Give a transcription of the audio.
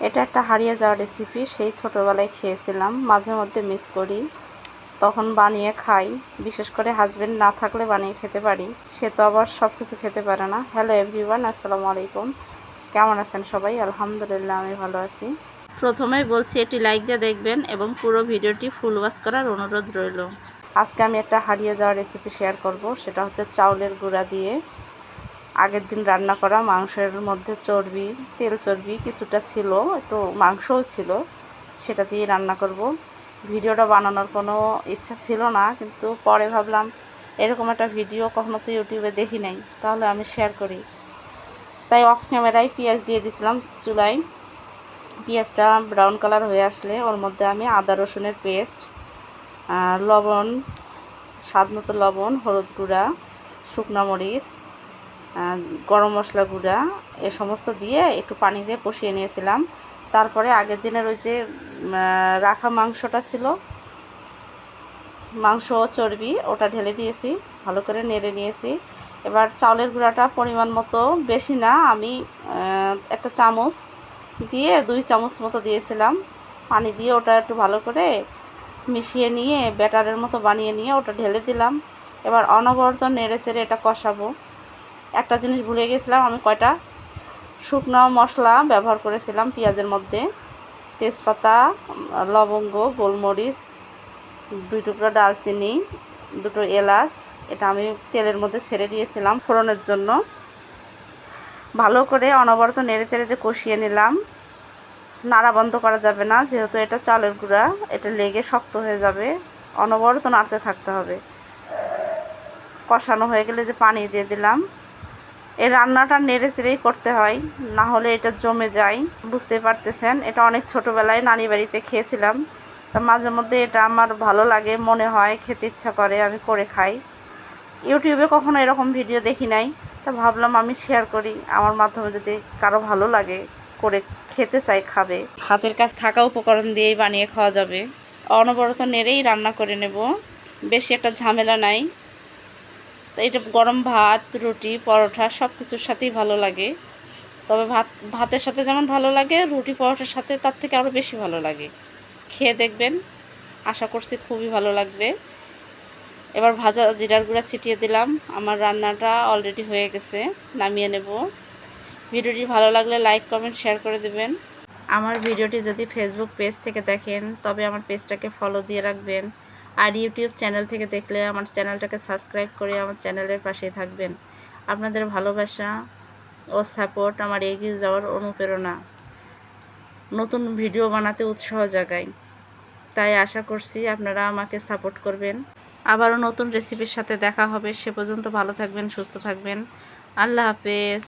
এটা একটা হারিয়ে যাওয়া রেসিপি সেই ছোটোবেলায় খেয়েছিলাম। মাঝে মধ্যে মিস করি। তখন বানিয়ে খাই। বিশেষ করে হাজবেন্ড না থাকলে বানিয়ে খেতে পারি। সে তো আবার সব কিছু খেতে পারে না। হ্যালো এভরিওয়ান আসসালামু আলাইকুম। কেমন আছেন সবাই? আলহামদুলিল্লাহ, আমি ভালো আছি। প্রথমেই বলছি এটি লাইক দিয়ে দেখবেন এবং পুরো ভিডিওটি ফুল ওয়াশ করার অনুরোধ রইল। আজকে আমি একটা হারিয়ে যাওয়া রেসিপি শেয়ার করব। সেটা হচ্ছে চাউলের গুঁড়া দিয়ে। আগের দিন রান্না করা মাংসের মধ্যে চর্বি, তেল চর্বি কিছুটা ছিল, একটু মাংসও ছিল, সেটা দিয়ে রান্না করব। ভিডিওটা বানানোর কোনো ইচ্ছা ছিল না, কিন্তু পরে ভাবলাম এরকম একটা ভিডিও কখনো তো ইউটিউবে দেখি নাই, তাহলে আমি শেয়ার করি। তাই অফ ক্যামেরায় পেঁয়াজ দিয়ে দিয়েছিলাম চুলায়। পেঁয়াজটা ব্রাউন কালার হয়ে আসলে, ওর মধ্যে আমি আদা রসুনের পেস্ট লবণ, স্বাদ মতো লবণ, হলুদ গুঁড়া, শুকনো মরিচ গরম মশলা গুঁড়া, এ সমস্ত দিয়ে একটু পানি দিয়ে কষিয়ে নিয়েছিলাম। তারপরে আগের দিনের ওই যে রাখা মাংসটা ছিল, মাংস চর্বি, ওটা ঢেলে দিয়েছি, ভালো করে নেড়ে নিয়েছি। এবার চাউলের গুঁড়াটা পরিমাণ মতো, বেশি না, আমি একটা চামচ দিয়ে দুই চামচ মতো দিয়েছিলাম। পানি দিয়ে ওটা একটু ভালো করে মিশিয়ে নিয়ে, ব্যাটারের মতো বানিয়ে নিয়ে ওটা ঢেলে দিলাম। এবার অনবরত নেড়ে চেড়ে এটা কষাবো। একটা জিনিস ভুলে গেছিলাম, আমি কয়টা? শুকনো মশলা ব্যবহার করেছিলাম পেঁয়াজের মধ্যে, তেজপাতা, লবঙ্গ, গোলমরিচ, দুই টুকরো ডালচিনি, দুটো এলাচ, এটা আমি তেলের মধ্যে ছেড়ে দিয়েছিলাম ফোড়নের জন্য। ভালো করে অনবরত নেড়ে চেড়ে যে কষিয়ে নিলাম, নাড়া বন্ধ করা যাবে না, যেহেতু এটা চালের গুঁড়া, এটা লেগে শক্ত হয়ে যাবে, অনবরত নাড়তে থাকতে হবে। কষানো হয়ে গেলে যে পানি দিয়ে দিলাম এই রান্নাটা নেড়ে চেড়েই করতে হয়, না হলে এটা জমে যায়। বুঝতে পারতেছেন, এটা অনেক ছোটোবেলায় নানি বাড়িতে খেয়েছিলাম। মাঝে মধ্যে এটা আমার ভালো লাগে, মনে হয়, খেতে ইচ্ছা করে, আমি করে খাই। ইউটিউবে কখনো এরকম ভিডিও দেখি নাই, তা ভাবলাম আমি শেয়ার করি। আমার মাধ্যমে যদি কারও ভালো লাগে, করে খেতে চাই খাবে। হাতের কাজ থাকা উপকরণ দিয়েই বানিয়ে খাওয়া যাবে। অনবরত নেড়েই রান্না করে নেব। বেশি একটা ঝামেলা নাই। তো এটা গরম ভাত, রুটি, পরোটা সব কিছুর সাথেই ভালো লাগে। তবে ভাত, ভাতের সাথে যেমন ভালো লাগে, রুটি, পরোটার সাথে তার থেকে আরও বেশি ভালো লাগে। খেয়ে দেখবেন, আশা করছি খুবই ভালো লাগবে। এবার ভাজা জিরার গুঁড়া ছিটিয়ে দিলাম। আমার রান্নাটা অলরেডি হয়ে গেছে, নামিয়ে নেব। ভিডিওটি ভালো লাগলে লাইক কমেন্ট শেয়ার করে দেবেন। আমার ভিডিওটি যদি ফেসবুক পেজ থেকে দেখেন, তবে আমার পেজটাকে ফলো দিয়ে রাখবেন। আর ইউটিউব চ্যানেল থেকে দেখলে আমার চ্যানেলটাকে সাবস্ক্রাইব করে আমার চ্যানেলের পাশেই থাকবেন। আপনাদের ভালোবাসা ও সাপোর্ট আমার এগিয়ে যাওয়ার অনুপ্রেরণা। নতুন ভিডিও বানাতে উৎসাহ জাগায় তাই আশা করছি আপনারা আমাকে সাপোর্ট করবেন। আবারও নতুন রেসিপির সাথে দেখা হবে। সে পর্যন্ত ভালো থাকবেন, সুস্থ থাকবেন। আল্লাহ হাফেজ।